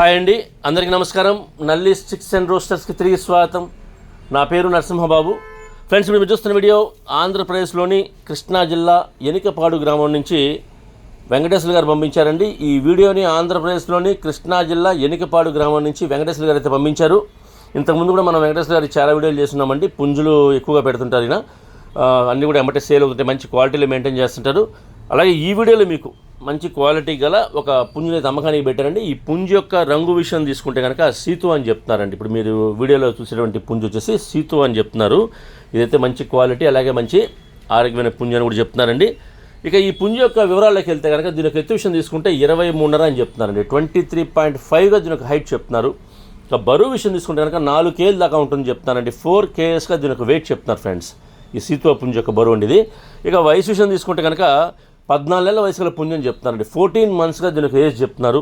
Hi అండి. అందరికీ నమస్కారం. నల్లి స్టిక్స్ అండ్ రోస్టర్స్కి తిరిగి స్వాగతం. నా పేరు నరసింహబాబు. ఫ్రెండ్స్ ఇప్పుడు మీరు చూస్తున్న వీడియో ఆంధ్రప్రదేశ్లోని కృష్ణా జిల్లా ఎనికపాడు గ్రామం నుంచి వెంకటేశ్వర గారు పంపించారండి. ఈ వీడియోని ఆంధ్రప్రదేశ్లోని కృష్ణా జిల్లా ఎనికపాడు గ్రామం నుంచి వెంకటేశ్వర గారు అయితే పంపించారు. ఇంతకుముందు కూడా మనం వెంకటేశ్వర గారి చాలా వీడియోలు చేస్తున్నామండి. పుంజులు ఎక్కువగా పెడుతుంటారు ఈయన. అన్నీ కూడా ఎమ్మటే సేల్ అవుతుంటాయి. మంచి క్వాలిటీలో మెయింటైన్ చేస్తుంటారు. అలాగే ఈ వీడియోలో మీకు మంచి క్వాలిటీ గల ఒక పుంజుని అమ్మకానికి పెట్టారండి. ఈ పుంజు యొక్క రంగు విషయం తీసుకుంటే కనుక సీతు అని చెప్తున్నారండి. ఇప్పుడు మీరు వీడియోలో చూసేటువంటి పుంజు వచ్చేసి సీతు అని చెప్తున్నారు. ఇదైతే మంచి క్వాలిటీ అలాగే మంచి ఆరోగ్యమైన పుంజు అని కూడా చెప్తున్నారండి. ఇక ఈ పుంజు యొక్క వివరాల్లోకి వెళ్తే కనుక దీని యొక్క ఎత్తు విషయం తీసుకుంటే ఇరవై మూడున్నర అని చెప్తున్నారండి. ట్వంటీ త్రీ పాయింట్ ఫైవ్గా దీని యొక్క హైట్ చెప్తున్నారు. ఇక బరువు విషయం తీసుకుంటే కనుక నాలుగు కేజీ దాకా ఉంటుంది చెప్తున్నారండి. ఫోర్ కేఎస్గా దీని యొక్క వెయిట్ చెప్తున్నారు ఫ్రెండ్స్. ఈ సీతువ పుంజు యొక్క బరువు అండి ఇది. ఇక వయసు విషయం తీసుకుంటే కనుక పద్నాలుగు నెలల వయసు గల పుంజని చెప్తున్నారండి. ఫోర్టీన్ మంత్స్గా దీనికి ఏజ్ చెప్తున్నారు.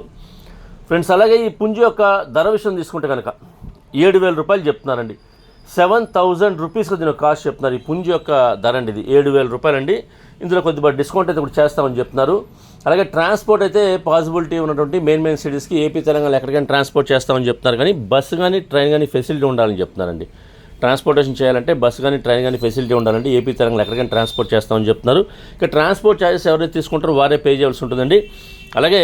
ఫ్రెండ్స్ అలాగే ఈ పుంజు యొక్క ధర విషయం తీసుకుంటే కనుక ఏడు వేల రూపాయలు చెప్తున్నారండి. సెవెన్ థౌజండ్ రూపీస్గా దీని కాస్ట్ చెప్తున్నారు. ఈ పుంజు యొక్క ధర అండి ఇది. ఏడు వేల రూపాయలండి. ఇందులో కొద్దిగా డిస్కౌంట్ అయితే కూడా చేస్తామని చెప్తున్నారు. అలాగే ట్రాన్స్పోర్ట్ అయితే పాసిబిలిటీ ఉన్నటువంటి మెయిన్ మెయిన్ సిటీస్కి ఏపీ తెలంగాణ ఎక్కడికైనా ట్రాన్స్పోర్ట్ చేస్తామని చెప్తున్నారు. కానీ బస్సు కానీ ట్రైన్ కానీ ఫెసిలిటీ ఉండాలని చెప్తున్నారండి. ట్రాన్స్పోర్టేషన్ చేయాలంటే బస్సు కానీ ట్రైన్ కానీ ఫెసిలిటీ ఉండాలంటే ఏపీ తెలంగాణ ఎక్కడికైనా ట్రాన్స్పోర్ట్ చేస్తామని చెప్తున్నారు. ఇక ట్రాన్స్పోర్ట్ ఛార్జెస్ ఎవరైతే తీసుకుంటారో వారే పే చేయాల్సి ఉంటుందండి. అలాగే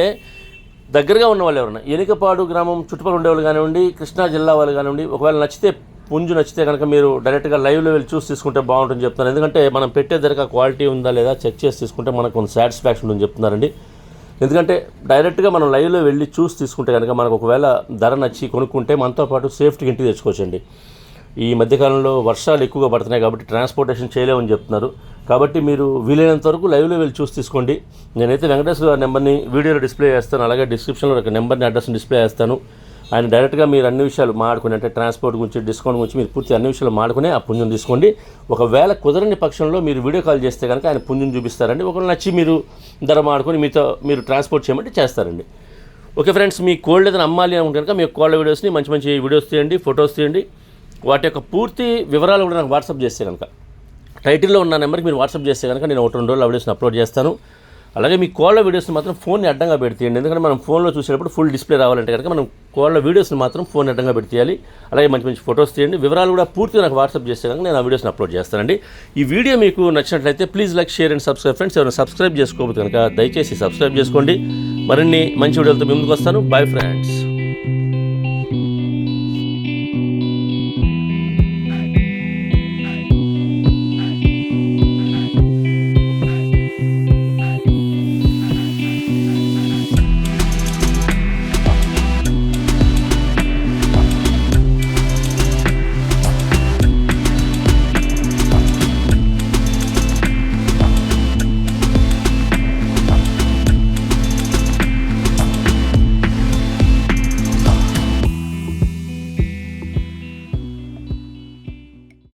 దగ్గరగా ఉన్న వాళ్ళు ఎవరైనా ఎనికపాడు గ్రామం చుట్టుపక్కల ఉండేవాళ్ళు కానివ్వండి కృష్ణా జిల్లా వాళ్ళు కానివ్వండి ఒకవేళ నచ్చితే పుంజు నచ్చితే కనుక మీరు డైరెక్ట్గా లైవ్లో వెళ్ళి చూసి తీసుకుంటే బాగుంటుంది చెప్తున్నారు. ఎందుకంటే మనం పెట్టే ధరకు క్వాలిటీ ఉందా లేదా చెక్ చేసి తీసుకుంటే మనకు కొంత సాటిస్ఫాక్షన్ ఉందని చెప్తున్నారండి. ఎందుకంటే డైరెక్ట్గా మనం లైవ్లో వెళ్ళి చూసి తీసుకుంటే కనుక మనకు ఒకవేళ ధర నచ్చి కొనుక్కుంటే మనతో పాటు సేఫ్టీ ఇంటికి తెచ్చుకోవచ్చండి. ఈ మధ్యకాలంలో వర్షాలు ఎక్కువగా పడుతున్నాయి కాబట్టి ట్రాన్స్పోర్టేషన్ చేయలేమని చెప్తున్నారు. కాబట్టి మీరు వీలైనంత వరకు లైవ్లో వెళ్ళి చూసి తీసుకోండి. నేనైతే వెంకటేశ్వర గారి నెంబర్ని వీడియోలో డిస్ప్లే చేస్తాను. అలాగే డిస్క్రిప్షన్లో ఒక నెంబర్ని అడ్రస్ని డిస్ప్లే చేస్తాను. ఆయన డైరెక్ట్గా మీరు అన్ని విషయాలు మాడుకుని అంటే ట్రాన్స్పోర్ట్ గురించి డిస్కౌంట్ గురించి మీరు పూర్తి అన్ని విషయాలు మాడుకుని ఆ పుణ్యం తీసుకోండి. ఒకవేళ కుదరని పక్షంలో మీరు వీడియో కాల్ చేస్తే కనుక ఆయన పుణ్యం చూపిస్తారండి. ఒకవేళ నచ్చి మీరు ధర మాడుకొని మీతో మీరు ట్రాన్స్పోర్ట్ చేయమంటే చేస్తారండి. ఓకే ఫ్రెండ్స్ మీ కోల్డ్ ఏదైనా అమ్మాలి అనుకుంటే కనుక మీ కోల్డ్ వీడియోస్ని మంచి మంచి వీడియోస్ తీయండి ఫొటోస్ తీయండి. వాటి యొక్క పూర్తి వివరాలు కూడా నాకు వాట్సాప్ చేస్తే కనుక. టైటిల్లో ఉన్న నెంబర్కి మీరు వాట్సాప్ చేస్తే కనుక నేను ఒకటి రెండు రోజులు వీడియోస్ని అప్లోడ్ చేస్తాను. అలాగే మీ కోళ్ళ వీడియోస్ని మాత్రం ఫోన్ని అడ్డంగా పెడితేయండి ఎందుకంటే మనం ఫోన్లో చూసేటప్పుడు ఫుల్ డిస్ప్లే రావాలంటే కనుక మనం కోళ్ళ వీడియోస్ని మాత్రం ఫోన్ అడ్డంగా పెడితేయాలి అలాగే మంచి మంచి ఫొటోస్ తీయండి. వివరాలు కూడా పూర్తిగా నాకు వాట్సాప్ చేస్తే కనుక నేను ఆ వీడియోస్ని అప్లోడ్ చేస్తానండి. ఈ వీడియో మీకు నచ్చినట్లయితే please like share and subscribe. Friends ఎవరైనా సబ్స్క్రైబ్ చేసుకోకపోతే కనుక దయచేసి సబ్స్క్రైబ్ చేసుకోండి. మరిన్ని మంచి వీడియోలతో ముందుకు వస్తాను. Bye friends